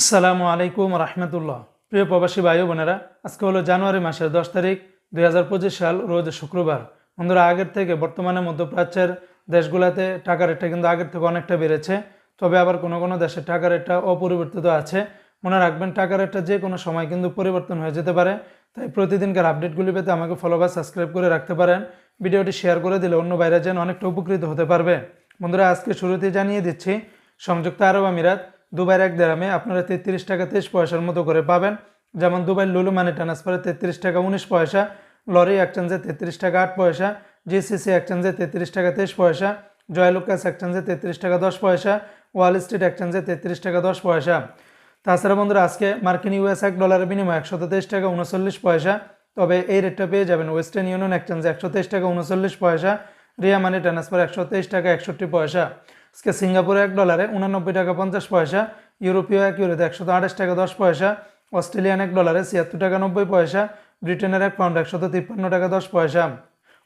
আসসালামু আলাইকুম রহমতুল্লাহ। প্রিয় প্রবাসী ভাই বোনেরা, আজকে হলো জানুয়ারি মাসের দশ তারিখ, দুই হাজার পঁচিশ সাল, রোজ শুক্রবার। বন্ধুরা, আগের থেকে বর্তমানে মধ্যপ্রাচ্যের দেশগুলোতে টাকা রেটটা কিন্তু আগের থেকে অনেকটা বেড়েছে, তবে আবার কোনো কোনো দেশের টাকা রেটটা অপরিবর্তিত আছে। মনে রাখবেন, টাকা রেটটা যে কোনো সময় কিন্তু পরিবর্তন হয়ে যেতে পারে, তাই প্রতিদিনকার আপডেটগুলি পেতে আমাকে ফলো বা সাবস্ক্রাইব করে রাখতে পারেন। ভিডিওটি শেয়ার করে দিলে অন্য বাইরে যেন অনেকটা উপকৃত হতে পারবে। বন্ধুরা, আজকে শুরুতে জানিয়ে দিচ্ছি, সংযুক্ত আরব আমিরাত দুবাইয়ের এক দেরামে আপনারা তেত্রিশ টাকা তেইশ পয়সার মতো করে পাবেন। যেমন দুবাই লুলু মানি ট্রান্সফারে তেত্রিশ টাকা উনিশ পয়সা, লরি এক্সচেঞ্জে তেত্রিশ টাকা আট পয়সা জিসিসি এক্সচেঞ্জে তেত্রিশ টাকা তেইশ পয়সা, জয়লুকাস এক্সচেঞ্জে তেত্রিশ টাকা দশ পয়সা ওয়াল স্ট্রিট এক্সচেঞ্জে তেত্রিশ টাকা দশ পয়সা। তাছাড়া বন্ধুরা, আজকে মার্কিন ইউএস এক ডলারের বিনিময়ে একশো তেইশ টাকা উনচল্লিশ পয়সা, তবে এই রেটটা পেয়ে যাবেন ওয়েস্টার্ন ইউনিয়ন এক্সচেঞ্জে একশো তেইশ টাকা উনচল্লিশ পয়সা রিয়া মানি ট্রান্সফার একশো তেইশ টাকা, একষট্টি পয়সা। আজকে সিঙ্গাপুরে এক ডলারে উনানব্বই টাকা, পঞ্চাশ পয়সা। ইউরোপীয় এক ইউরোতে একশো আঠাশ টাকা, দশ পয়সা। অস্ট্রেলিয়ান এক ডলারে ছিয়াত্তর টাকা, নব্বই পয়সা। ব্রিটেনের এক পাউন্ড একশত তিপ্পান্ন টাকা, দশ পয়সা।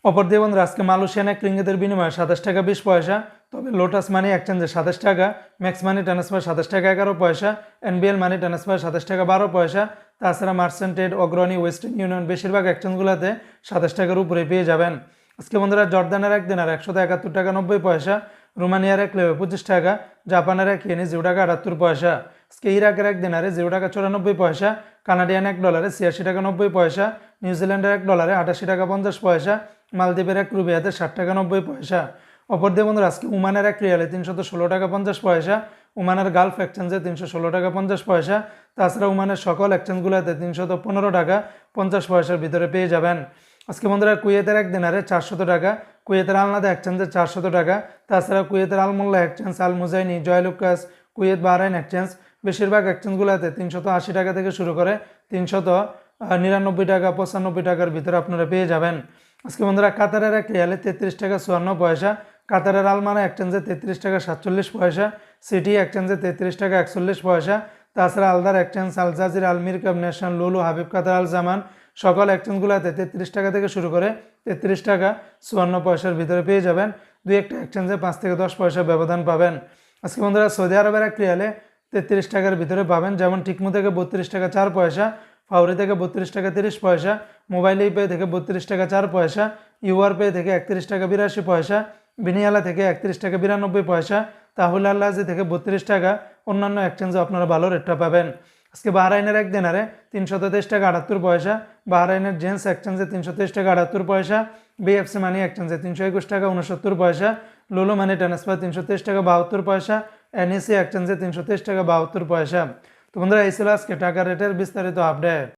অপর দিয়ে বন্ধুরা, আজকে মালয়েশিয়ান এক রিঙ্গিতের বিনিময়ে সাতাশ টাকা, বিশ পয়সা। তবে লোটাস মানি এক্সচেঞ্জে সাতাশ টাকা ম্যাক্স মানি ট্রান্সফার সাতাশ টাকা, এগারো পয়সা। এনবিএল মানি ট্রান্সফার সাতাশ টাকা, বারো পয়সা। তাছাড়া মার্সেন্টেড অগ্রণী ওয়েস্টার্ন ইউনিয়ন বেশিরভাগ এক্সচেঞ্জগুলোতে সাতাশ টাকার উপরে পেয়ে যাবেন। আজকে বন্ধুরা জর্দানের এক দিনার একশত একাত্তর টাকা নব্বই পয়সা, রোমানিয়ার এক লেবে পঁচিশ টাকা, জাপানের এক ইয়েনি জিরো টাকা আটাত্তর পয়সা। আজকে ইরাকের এক দিনারে জিরো টাকা চুরানব্বই পয়সা, কানাডিয়ান এক ডলারে ছিয়াশি টাকা নব্বই পয়সা, নিউজিল্যান্ডের এক ডলারে আটাশি টাকা পঞ্চাশ পয়সা, মালদ্বীপের এক রুবিয়াতে ষাট টাকা নব্বই পয়সা। অপর দিয়ে বন্ধুরা আজকে উমানের এক রিয়ালে তিনশত ষোলো টাকা পঞ্চাশ পয়সা, উমানের গালফ এক্সচেঞ্জে তিনশো ষোলো টাকা পঞ্চাশ পয়সা, তাছাড়া উমানের সকল এক্সচেঞ্জগুলোতে তিনশত পনেরো টাকা পঞ্চাশ পয়সার ভিতরে পেয়ে যাবেন। আজকে বন্ধুরা কুয়েতের এক দিনারে চারশত টাকা, কুয়েতের আলনাদা এক্সচেঞ্জে চারশত টাকা, তাছাড়া কুয়েতের Al Mulla exchange Al Muzaini Joyalukkas, Kuwait Bahrain exchange বেশিরভাগ এক্সচেঞ্জগুলোতে তিনশত আশি টাকা থেকে শুরু করে তিনশত নিরানব্বই টাকা, পঁচানব্বই টাকার ভিতরে আপনারা পেয়ে যাবেন। আজকে বন্ধুরা কাতারের এক রিয়ালে তেত্রিশ টাকা চুয়ান্ন পয়সা, কাতারের আলমানা এক্সচেঞ্জে তেত্রিশ টাকা সাতচল্লিশ পয়সা, সিটি এক এক্সচেঞ্জে তেত্রিশ টাকা একচল্লিশ পয়সা তাছাড়া Aldar exchange Al Jazeera Al Mirqab national Lulu, Habib Qatar আল জামান, সকল এক্সচেঞ্জগুলোতে তেত্রিশ টাকা থেকে শুরু করে তেত্রিশ টাকা চুয়ান্ন পয়সার ভিতরে পেয়ে যাবেন। দুই একটা এক্সচেঞ্জে পাঁচ থেকে দশ পয়সা ব্যবধান পাবেন। আজকে বন্ধুরা, সৌদি আরবের এক রিয়ালে তেত্রিশ টাকার ভিতরে পাবেন। যেমন টিকমু থেকে বত্রিশ টাকা চার পয়সা, ফাউরি থেকে বত্রিশ টাকা তিরিশ পয়সা, মোবাইল পে থেকে বত্রিশ টাকা চার পয়সা ইউআর পে থেকে একত্রিশ টাকা বিরাশি পয়সা, বিনিয়ালা থেকে একত্রিশ টাকা বিরানব্বই পয়সা তাহুল আল্লাহাজি থেকে বত্রিশ টাকা, অন্যান্য এক্সচেঞ্জে আপনারা ভালো রেটটা পাবেন। আজকে বাহরাইনের এক দিনারে তিনশো তেইশ টাকা আটাত্তর পয়সা, বাহরাইনের জেন্স এক্সচেঞ্জে তিনশো তেইশ টাকা আটাত্তর পয়সা বিএফসি মানি এক্সচেঞ্জে তিনশো একুশ টাকা উনসত্তর পয়সা লুলু মানি ট্রান্সফার তিনশো তেইশ টাকা বাহাত্তর পয়সা এনএসি এক্সচেঞ্জে তিনশো তেইশ টাকা বাহাত্তর পয়সা। তো বন্ধুরা, এই ছিল আজকে টাকা রেটের বিস্তারিত আপডেট